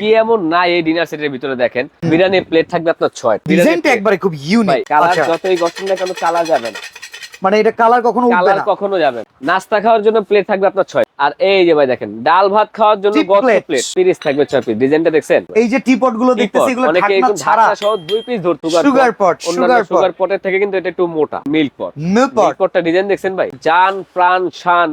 কি এমন না এই ডিনার সেটের ভিতরে দেখেন। বিরিয়ানি প্লেট থাকবে আপনার ছয়। ডিজাইনটা একবারে খুব ইউনিক কালার আচ্ছা। যতই গঠন না কেন কালার যাবে না। মানে এটা কালার কখনো উঠবে না। কখনো যাবে নাস্তা খাওয়ার জন্য প্লেট থাকবে আপনার ছয়। আর এই যে ভাই দেখেন ডাল ভাত খাওয়ার জন্য গত প্লেট পিরিস থাকবে ছয় পিস ডিজাইনটা দেখছেন? এই যে টিপটগুলো দেখতেছি এগুলো অনেকে ছাড়া। সহ দুই পিস ধরতো sugar pot sugar pot sugar পটের থেকে কিন্তু এটা একটু মোটা। মিল্ক পট মিল্ক পট পটটা ডিজাইন দেখছেন ভাই? জান প্রাণ শান।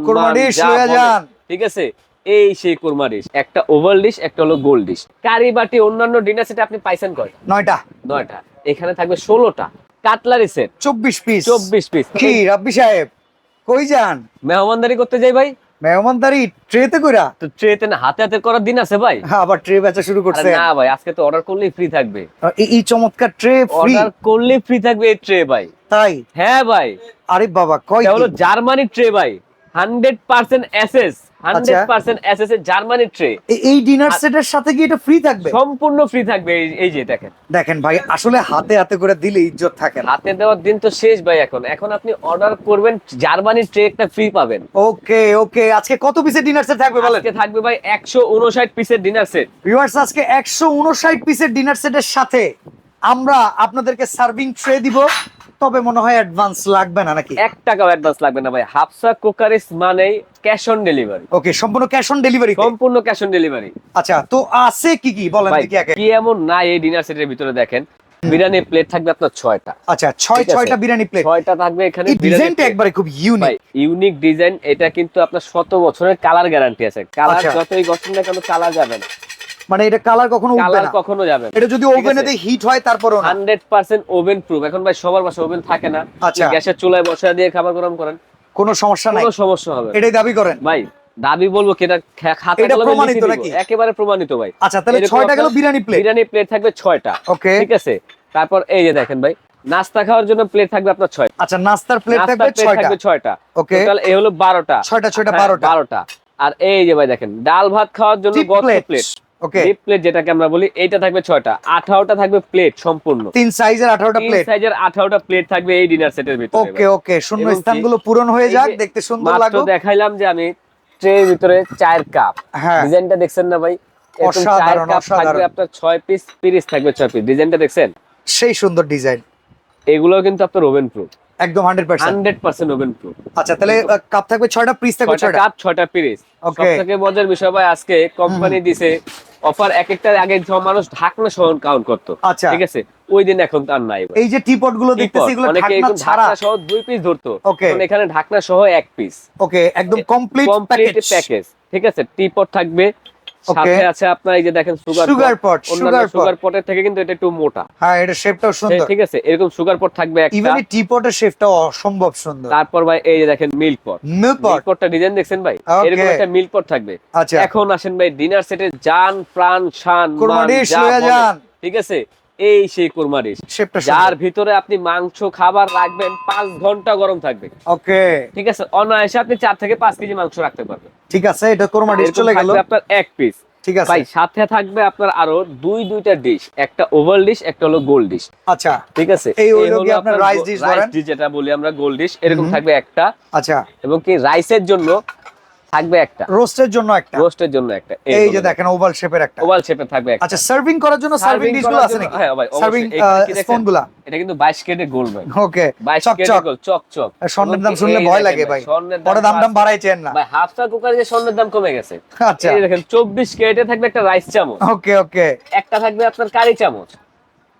যান ঠিক আছে? এই সেই কোরমা ডিশ একটা ওভাল ডিশ একটা হলো গোল্ড ডিশ কারি বাটি অন্যান্য ডিনার সেটে আপনি পাইছেন কয়? নয়টা। নয়টা। এখানে থাকবে ষোলোটা। কাটলারি সেট চব্বিশ পিস চব্বিশ পিস কি রাব্বি সাহেব? কই যান? মেহমানদারি করতে যাই ভাই। মেহমানদারি ট্রেতে কইরা? তো ট্রেতে না হাতে হাতে করার দিন আছে ভাই। হ্যাঁ, আবার ট্রে বেচা শুরু করছে। না ভাই আজকে তো অর্ডার করলেই ফ্রি থাকবে। এই এই চমৎকার ট্রে ফ্রি অর্ডার করলেই ফ্রি থাকবে এই ট্রে ভাই। তাই? হ্যাঁ ভাই। আরে বাবা কয় হলো জার্মানি ট্রে ভাই। হান্ড্রেড পার্সেন্ট এসএস হান্ড্রেড আচ্ছা। জার্মানি ট্রে এই- ডিনার সেটের সাথে কি এটা ফ্রি থাকবে? সম্পূর্ণ ফ্রি থাকবে এই- যে দেখেন। দেখেন ভাই আসলে হাতে হাতে করে দিলে ইজ্জত থাকে না। হাতে দেওয়ার দিন তো শেষ ভাই এখন। এখন আপনি অর্ডার করবেন জার্মানি ট্রে একটা ফ্রি পাবেন। ওকে ওকে আজকে কত পিসের ডিনার সেট থাকবে বলেন? আজকে থাকবে ভাই একশো উনষাট পিসের ডিনার সেট ভিউয়ার্স আজকে একশো উনষাট পিসের ডিনার সেটের সাথে আমরা আপনাদেরকে সার্ভিং ট্রে দিব। তবে মনে হয় অ্যাডভান্স লাগবে না নাকি? এক টাকাও অ্যাডভান্স লাগবে না ভাই। হাফসা কুকারিস মানে ক্যাশ অন ডেলিভারি ওকে সম্পূর্ণ ক্যাশ অন ডেলিভারি সম্পূর্ণ ক্যাশ অন ডেলিভারি আচ্ছা তো আছে কি কি? বলেন দেখি একে। কি এমন না এই ডিনার সেটের ভিতরে দেখেন। বিরিয়ানি প্লেট থাকবে আপনার ছয়টা। আচ্ছা ছয়। ছয়টা বিরিয়ানি প্লেট ছয়টা থাকবে এখানে এই ডিজাইনটা একবারে খুব ইউনিক ইউনিক ডিজাইন এটা কিন্তু আপনার শত বছরের কালার গ্যারান্টি আছে। কালার আচ্ছা। যতই গঠন না কেন কালার যাবে না। মানে এটা কালার কখনো উঠবে না। কখনো যাবে এটা যদি ওভেনে? দিয়ে হিট হয় তারপরও না। হান্ড্রেড পার্সেন্ট ওভেন প্রুফ এখন ভাই সবার বাসা ওভেন থাকে না। আচ্ছা। গ্যাসের চুলায় বসা দিয়ে খাবার গরম করেন। কোনো সমস্যা নাই। কোনো সমস্যা হবে এটাই দাবি করেন। ভাই দাবি বলব কি এটা খাতা কলমে প্রমাণিত নাকি? একেবারে প্রমাণিত ভাই। আচ্ছা তাহলে এরকম ছয়টা গেল আপনার বিরিয়ানি প্লেট বিরিয়ানি প্লেট থাকবে ছয়টা। ওকে ঠিক আছে? তারপর এই যে দেখেন ভাই নাস্তা খাওয়ার জন্য প্লেট থাকবে আপনার ছয়। আচ্ছা নাস্তার প্লেট থাকবে প্লেট ছয়টা। থাকবে ছয়টা। ওকে টোটাল এই হলো বারোটা। ছয়টা ছয়টা হ্যাঁ, বারোটা। বারোটা। আর এই যে ভাই দেখেন ডাল ভাত খাওয়ার জন্য গত প্লেট ওকে ডিপ প্লেট যেটাকে আমরা বলি এইটা থাকবে ছয়টা। আঠারোটা থাকবে প্লেট সম্পূর্ণ। তিন সাইজের আঠারোটা তিন প্লেট সাইজের আঠারোটা প্লেট থাকবে এই ডিনার সেটের ভিতরে ওকে ওকে শূন্য স্থানগুলো পূরণ হয়ে যাক দেখতে সুন্দর মাত্র দেখাইলাম যে আমি ট্রের ভিতরে চায়ের কাপ হ্যাঁ। ডিজাইনটা দেখছেন না ভাই? চায়ের কাপ থাকবে। আপনার ছয় পিস পিরিস থাকবে ছয় পিস ডিজাইনটা দেখছেন? সেই সুন্দর ডিজাইন এগুলো কিন্তু আপনার ওভেন প্রুফ একদম hundred percent hundred percent oven proof আচ্ছা তাহলে কাপ থাকবে ছয়টা পিস থাকবে ছয়টা ছয়টা? কাপ ছয়টা পিরিস Okay. সব থেকে মজার বিষয় ভাই আজকে কোম্পানি দিছে অফার এক একটার আগে মানুষ ঢাকনা সহ কাউন্ট করতো। আচ্ছা। ঠিক আছে? ওই দিন এখন তার নাই এই যে টিপটগুলো দেখতেছি এগুলো ঢাকনা ছাড়া। সহ দুই পিস ধরতো. এখন এখানে ঢাকনা সহ এক পিস ওকে একদম কমপ্লিট কমপ্লিট প্যাকেজ ঠিক আছে? টিপট থাকবে. সাথে আছে আপনার এই যে দেখেন sugar sugar pot sugar sugar পটের থেকে কিন্তু এটা একটু মোটা। হ্যাঁ এটা শেপটাও সুন্দর। ঠিক আছে এরকম সুগার পট থাকবে একটা। ইভেন টি পটের শেপটাও অসম্ভব সুন্দর। তারপর ভাই এই যে দেখেন মিল্ক পট মিল্ক পট পটটা ডিজাইন দেখছেন ভাই? এরকম একটা মিল্ক পট থাকবে। আচ্ছা। এখন আসেন ভাই ডিনার সেটে জান প্রাণ শান কোরমা ডিশ যা লয়ে বলে। যান। ঠিক আছে? এই সেই কোরমা ডিশ যার ভিতরে আপনি মাংস খাবার রাখবেন পাঁচ ঘণ্টা গরম থাকবে। ওকে। ঠিক আছে? অনায়াসে আপনি চার থেকে পাঁচ কেজি মাংস রাখতে পারবেন। ঠিক আছে এটা কোরমা ডিশ চলে গেল। আপনার এক পিস ঠিক আছে। ভাই সাথে থাকবে আপনার আরও দুই দুইটা ডিশ একটা ওভাল ডিশ একটা হলো গোল্ড ডিশ আচ্ছা। ঠিক আছে? এই হলো কি আপনার rice dish বলেন? ডিশ যেটা বলি আমরা গোল্ড ডিশ এরকম থাকবে একটা। আচ্ছা। এবং কি রাইসের জন্য থাকবে একটা। রোস্টের জন্য একটা। রোস্টের জন্য একটা। এই যে দেখেন ওভাল শেপের একটা। ওভাল শেপে থাকবে একটা। আচ্ছা সার্ভিং করার জন্য সার্ভিং Serving ডিশগুলো আছে নাকি? হ্যাঁ ভাই, সার্ভিং এখানে স্পুনগুলা এটা কিন্তু 22 কেটে গোল্ড ভাই। ওকে 22 চক কেটে চক চক চক স্বর্ণের দাম শুনলে ভয় লাগে ভাই পরে দাম দাম। বাড়াইছেন না। ভাই হাফ চা কুকারে যে স্বর্ণের দাম কমে গেছে। আচ্ছা। এই দেখেন 24 কেটে থাকবে একটা রাইস চামচ। ওকে ওকে। একটা থাকবে আপনার কারি চামচ।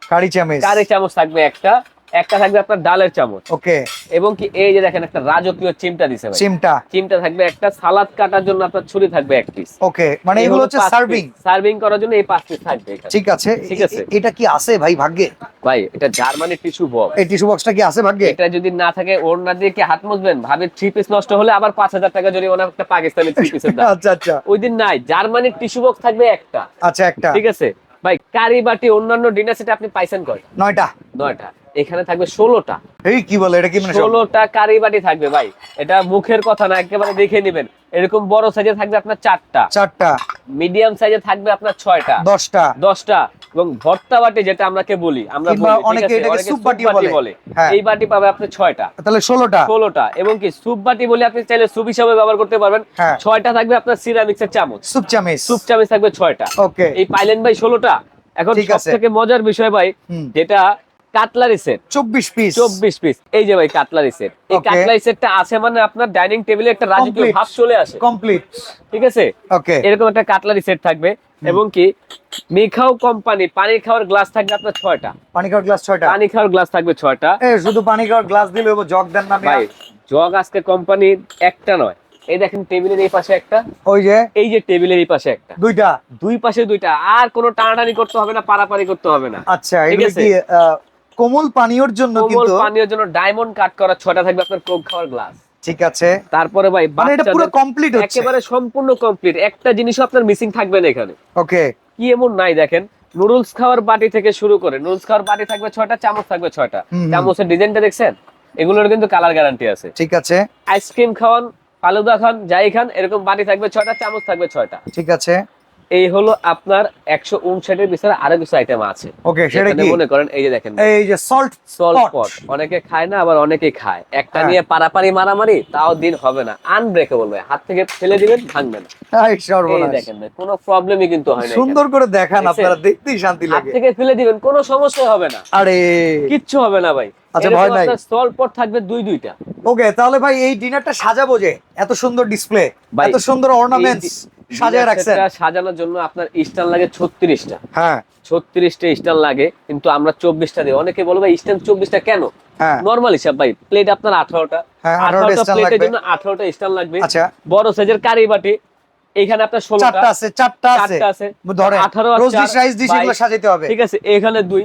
কারি চামিচ। কারি চামচ থাকবে একটা। একটা থাকবে আপনার ডালের চামচ। ওকে। এবং কি এই যে দেখেন একটা রাজকীয় চিমটা দিছে ভাই। চিমটা। চিমটা থাকবে একটা সালাদ কাটার জন্য আপনার ছুরি থাকবে এক পিস ওকে মানে এগুলো হচ্ছে সার্ভিং। সার্ভিং করার জন্য এই পাঁচ পিস থাকবে ঠিক আছে। ঠিক আছে। এটা কি আছে ভাই ভাগ্যে? ভাই এটা জার্মানি টিস্যু বক্স। এই টিস্যু বক্সটা কি আছে ভাগ্যে? এটা যদি না থাকে ওর না দিয়ে কি হাত মুছবেন? ভাবে থ্রি পিস নষ্ট হলে আবার পাঁচ হাজার টাকা জরিমানা একটা পাকিস্তানি থ্রি পিসের দাম। আচ্ছা আচ্ছা। ওই দিন নাই জার্মানির টিস্যু বক্স থাকবে একটা। আচ্ছা একটা। ঠিক আছে? ভাই কারি বাটি অন্যান্য ডিনার সেটে আপনি পাইছেন কয় নয়টা। নয়টা। এখানে থাকবে ষোলোটা। এই কি বলে? এটা কি মানে ষোলোটা কারি বাটি থাকবে ভাই। এটা মুখের কথা না একেবারে দেখে নেবেন। এরকম বড় সাইজে থাকবে আপনার চারটা। চারটা। মিডিয়াম সাইজে থাকবে আপনার ছয়টা। দশটা। দশটা। এবং ভর্তা বাটি যেটা আমরাকে বলি আমরা কিংবা বলি, ঠিক অনেকে এটাকে স্যুপ বাটি বলে। হ্যাঁ। এই বাটি পাবে আপনি ছয়টা। তাহলে ষোলোটা। ষোলোটা। এবং কি স্যুপ বাটি বলে আপনি চাইলে স্যুপ হিসাবে ব্যবহার করতে পারবেন। হ্যাঁ। ছয়টা থাকবে আপনার সিরামিক্সের চামচ। স্যুপ চামিচ। স্যুপ চামচ থাকবে ছয়টা। ওকে এই পাইলেন ভাই ষোলোটা। এখন সব থেকে মজার বিষয় ভাই যেটা কাটলারি সেট চব্বিশ পিস চব্বিশ পিস এই যে ভাই কাটলারি সেট এই. কাটলারি সেটটা আছে মানে আপনার ডাইনিং টেবিলে একটা রাজকীয় ভাব চলে আসে। কমপ্লিট ঠিক আছে? ওকে এরকম একটা কাটলারি সেট থাকবে। এবং কি মিখাও কোম্পানি পানি খাওয়ার গ্লাস থাকবে আপনার ছয়টা। পানি খাওয়ার গ্লাস ছয়টা? পানি খাওয়ার গ্লাস থাকবে ছয়টা। শুধু পানি খাওয়ার গ্লাস দিলে হব জগ দেন না ভাই জগ আজকে কোম্পানি একটা নয়। এই দেখেন টেবিলের এই পাশে একটা। ওই যে? এই যে টেবিলের এই পাশে একটা। দুইটা? দুই পাশে দুইটা। আর কোনো টানাটানি করতে হবে না পারাপারি করতে হবে না। আচ্ছা ঠিক আছে। কোমল পানীয়র জন্য কিন্তু কোমল কিন্তু পানীয় জন্য ডায়মন্ড কাট করা ছয়টা থাকবে আপনার কোক খাওয়ার গ্লাস ঠিক আছে। তারপরে ভাই মানে এটা পুরো কমপ্লিট হচ্ছে। একেবারে সম্পূর্ণ কমপ্লিট একটা জিনিসও আপনার মিসিং থাকবে না এখানে। ওকে। কি এমন নাই দেখেন। নুডলস খাওয়ার বাটি থেকে শুরু করে নুডলস খাওয়ার বাটি থাকবে ছয়টা চামচ থাকবে ছয়টা। চামচের ডিজাইনটা দেখছেন? এগুলোর কিন্তু কালার গ্যারান্টি আছে। ঠিক আছে। আইসক্রিম খাওয়ান ফালুদা খান যাই খান এরকম বাটি থাকবে ছয়টা চামচ থাকবে ছয়টা। ঠিক আছে। এই হলো আপনার একশো উনষাটের ভিতরে আরও কিছু আইটেম আছে। ওকে সেটা কি? মনে করেন এই যে দেখেন। এই যে সল্ট সল্ট পট অনেকে খায় না আবার অনেকে খায়। একটা হ্যাঁ। নিয়ে পারাপারি মারামারি তাও দিন হবে না। আনব্রেকেবল ভাই। হাত থেকে ফেলে দিবেন ভাঙবে না। এই সর্বনাশ। দেখেন ভাই কোনো প্রবলেমই কিন্তু হয় না সুন্দর করে দেখান আপনারা দেখতেই শান্তি হাত থেকে ফেলে দিবেন কোনো সমস্যা হবে না। আরে। কিচ্ছু হবে না ভাই। আচ্ছা, ভয় নাই। স্টল পট থাকবে দুই দুইটা। ওকে তাহলে ভাই এই ডিনারটা সাজাবো যে এত সুন্দর ডিসপ্লে এত সুন্দর অর্নামেন্টস সাজায় রাখছেন? সাজানোর জন্য আপনার স্ট্যান্ড লাগে ছত্রিশটা। হ্যাঁ। ছত্রিশটা স্ট্যান্ড লাগে কিন্তু আমরা চব্বিশটা দিই। অনেকে বলবে ভাই স্ট্যান্ড চব্বিশটা কেন? হ্যাঁ। নর্মাল হিসাব ভাই প্লেট আপনার হ্যাঁ, 18টা প্লেটের লাগবে। জন্য আঠারোটা স্ট্যান্ড লাগবে। আচ্ছা। বড় সাইজের কারি বাটি এখানে আপনার ষোলোটা। চারটা আছে চারটা আছে। চারটা আছে। ধরেন আঠারো আর রোজ চার, ডিশ রাইস ডিশ এগুলো। সাজাতে হবে। ঠিক আছে এখানে দুই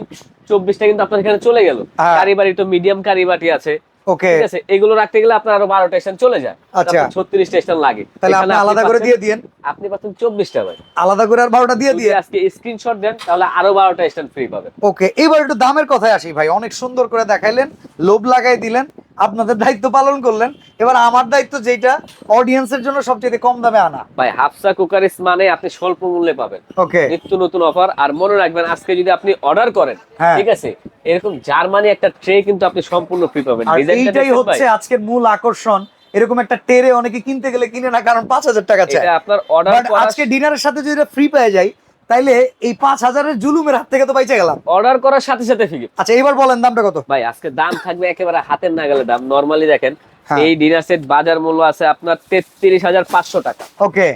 চব্বিশটা কিন্তু আপনার এখানে চলে গেল। হ্যাঁ। কারি বাড়ি তো মিডিয়াম কারি বাটি আছে। ওকে। ঠিক আছে এগুলো রাখতে গেলে আপনার আরও বারোটা স্টেশন চলে যায়। আচ্ছা। ছত্রিশ স্টেশন লাগে। তাহলে আপনি আলাদা করে দিয়ে দিয়েন। আপনি পাচ্ছেন চব্বিশটা ভাই। আলাদা করে আর বারোটা দিয়ে দিয়ে আজকে স্ক্রিনশট দেন তাহলে আরও বারোটা স্টেশন ফ্রি পাবেন। ওকে এবার একটু দামের কথায় আসি ভাই। অনেক সুন্দর করে দেখাইলেন লোভ লাগাই দিলেন। আপনাদের দায়িত্ব পালন করলেন। এবার আমার দায়িত্ব যেটা অডিয়েন্সের জন্য সবচেয়ে কম দামে আনা। ভাই হাফসা কুকারিস মানে আপনি স্বল্প মূল্যে পাবেন। ওকে নিত্য নতুন অফার আর মনে রাখবেন আজকে যদি আপনি অর্ডার করেন হ্যাঁ। ঠিক আছে? এরকম জার্মানি একটা ট্রে কিন্তু আপনি সম্পূর্ণ ফ্রি পাবেন। এইটাই হচ্ছে? আজকের মূল আকর্ষণ। এরকম একটা টেরে অনেকে কিনতে গেলে কিনে না কারণ পাঁচ হাজার টাকা এটা আপনার অর্ডার আজকে ডিনারের সাথে যদি ফ্রি পেয়ে যাই তাইলে এই পাঁচ হাজারের জুলুমের হাত থেকে তো বাইচে গেলাম। অর্ডার করার সাথে সাথে ফ্রি আচ্ছা এবার বলেন দামটা কত? ভাই আজকে দাম থাকবে একেবারে হাতের নাগালে দাম। নরমালি দেখেন হ্যাঁ। এই ডিনার সেট বাজার মূল্য আছে আপনার তেত্রিশ হাজার পাঁচশো টাকা। ওকে।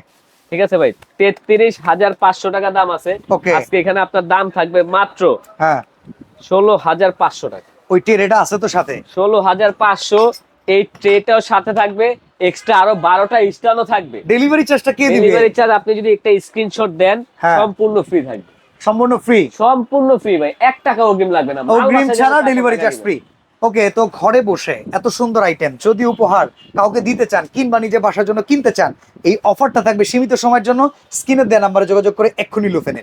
ঠিক আছে ভাই তেত্রিশ হাজার পাঁচশো টাকা দাম আছে। আজকে এখানে আপনার দাম থাকবে মাত্র হ্যাঁ। ষোলো হাজার পাঁচশো টাকা। ওই টেরেটা আছে তো সাথে। ষোলো হাজার পাঁচশো এই ট্রেটাও সাথে থাকবে এক্সট্রা আরও বারোটা স্টানও থাকবে। ডেলিভারি চার্জটা কে দিবে? ডেলিভারি চার্জ আপনি যদি একটা স্ক্রিনশট দেন হ্যাঁ। সম্পূর্ণ ফ্রি থাকবে। সম্পূর্ণ ফ্রি সম্পূর্ণ ফ্রি ভাই এক টাকা অগ্রিম লাগবে না। অগ্রিম ছাড়া ডেলিভারি চার্জ ফ্রি ওকে তো ঘরে বসে এত সুন্দর আইটেম যদি উপহার কাউকে দিতে চান কিংবা নিজে বাসার জন্য কিনতে চান এই অফারটা থাকবে সীমিত সময়ের জন্য। স্ক্রিনের দেওয়া নাম্বারে যোগাযোগ করে এক্ষুনি লুফে নিন।